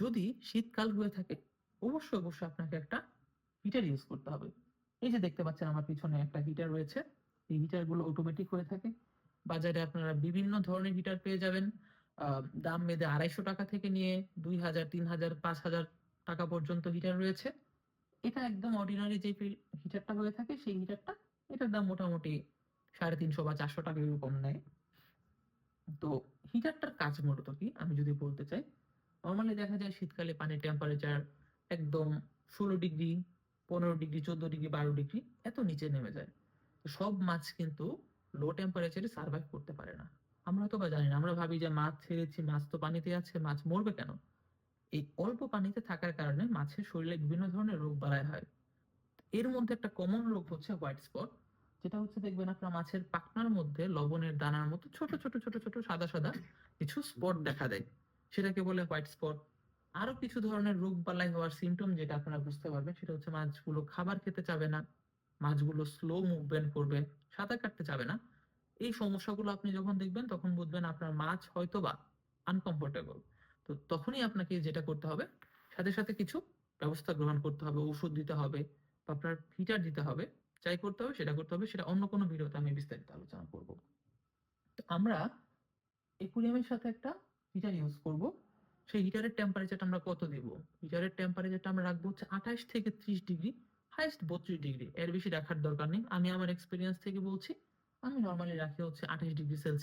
যদি শীতকাল হয়ে থাকে, অবশ্যই অবশ্যই আপনাকে একটা হিটার ইউজ করতে হবে। এই যে দেখতে পাচ্ছেন আমার পিছনে একটা হিটার রয়েছে। এই হিটারগুলো অটোমেটিক হয়ে থাকে। বাজারে আপনারা বিভিন্ন ধরনের হিটার পেয়ে যাবেন। দাম মেদে আড়াইশো টাকা থেকে নিয়ে দুই হাজার, তিন হাজার, পাঁচ হাজার টাকা পর্যন্ত হিটার রয়েছে। এটা একদম অর্ডিনারি যে হিটারটা হয়ে থাকে, সেই হিটারটা এটার দাম মোটামুটি সাড়ে তিনশো বা চারশো টাকা এরকম নেয়। তো হিটারটার কাজ মূলত কি? আমি যদি বলতে চাই নর্মালি দেখা যায় শীতকালে পানির টেম্পারেচার একদম ষোলো ডিগ্রি পনেরো ডিগ্রি চোদ্দ ডিগ্রি বারো ডিগ্রি এত নিচে নেমে যায়। তো সব মাছ কিন্তু লো টেম্পারেচারে সার্ভাইভ করতে পারে না। আমরা হয়তো বা জানি না, আমরা ভাবি যে মাছ ছেড়েছি, মাছ তো পানিতে আছে, মাছ মরবে কেন? এই অল্প পানিতে থাকার কারণে মাছের শরীরে বিভিন্ন ধরনের রোগ বালাই হয়। এর মধ্যে একটা কমন রোগ হচ্ছে হোয়াইট স্পট যেটা হচ্ছে দেখবেন আপনার মাছের পাখনার মধ্যে লবণের দানার মতো ছোট ছোট ছোট ছোট, সাদা সাদা কিছু স্পট দেখা দেয়। সেটাকে বলে হোয়াইট স্পট আরও কিছু ধরনের রোগ বালাই হওয়ার সিমটম যেটা আপনারা বুঝতে পারবেন, সেটা হচ্ছে মাছগুলো খাবার খেতে চাবে না, মাছগুলো স্লো মুভমেন্ট করবে, সাঁতার কাটতে চাবে না। এই সমস্যাগুলো আপনি যখন দেখবেন, তখন বুঝবেন আপনার মাছ হয়তো বা আনকমফোর্টেবল তো তখনই আপনাকে যেটা করতে হবে, সাথে সাথে কিছু ব্যবস্থা গ্রহণ করতে হবে, ওষুধ দিতে হবে বা আপনার হিটার দিতে হবে, যাই করতে হবে, সেটা করতে হবে, সেটা অন্য কোনো ভিডিওতে আমি বিস্তারিত আলোচনা করব। তো আমরা একুরিয়ামের সাথে একটা হিটার ইউজ করব। সেই হিটারের টেম্পারেচারটা আমরা কত দেব? হিটারের টেম্পারেচারটা আমরা রাখব হচ্ছে আঠাশ থেকে ত্রিশ ডিগ্রি হাইস্ট বত্রিশ ডিগ্রি। এর বেশি রাখার দরকার নেই। আমি আমার এক্সপিরিয়েন্স থেকে বলছি, আমি নর্মালি রাখি হচ্ছে আঠাশ ডিগ্রি সেলসিয়াস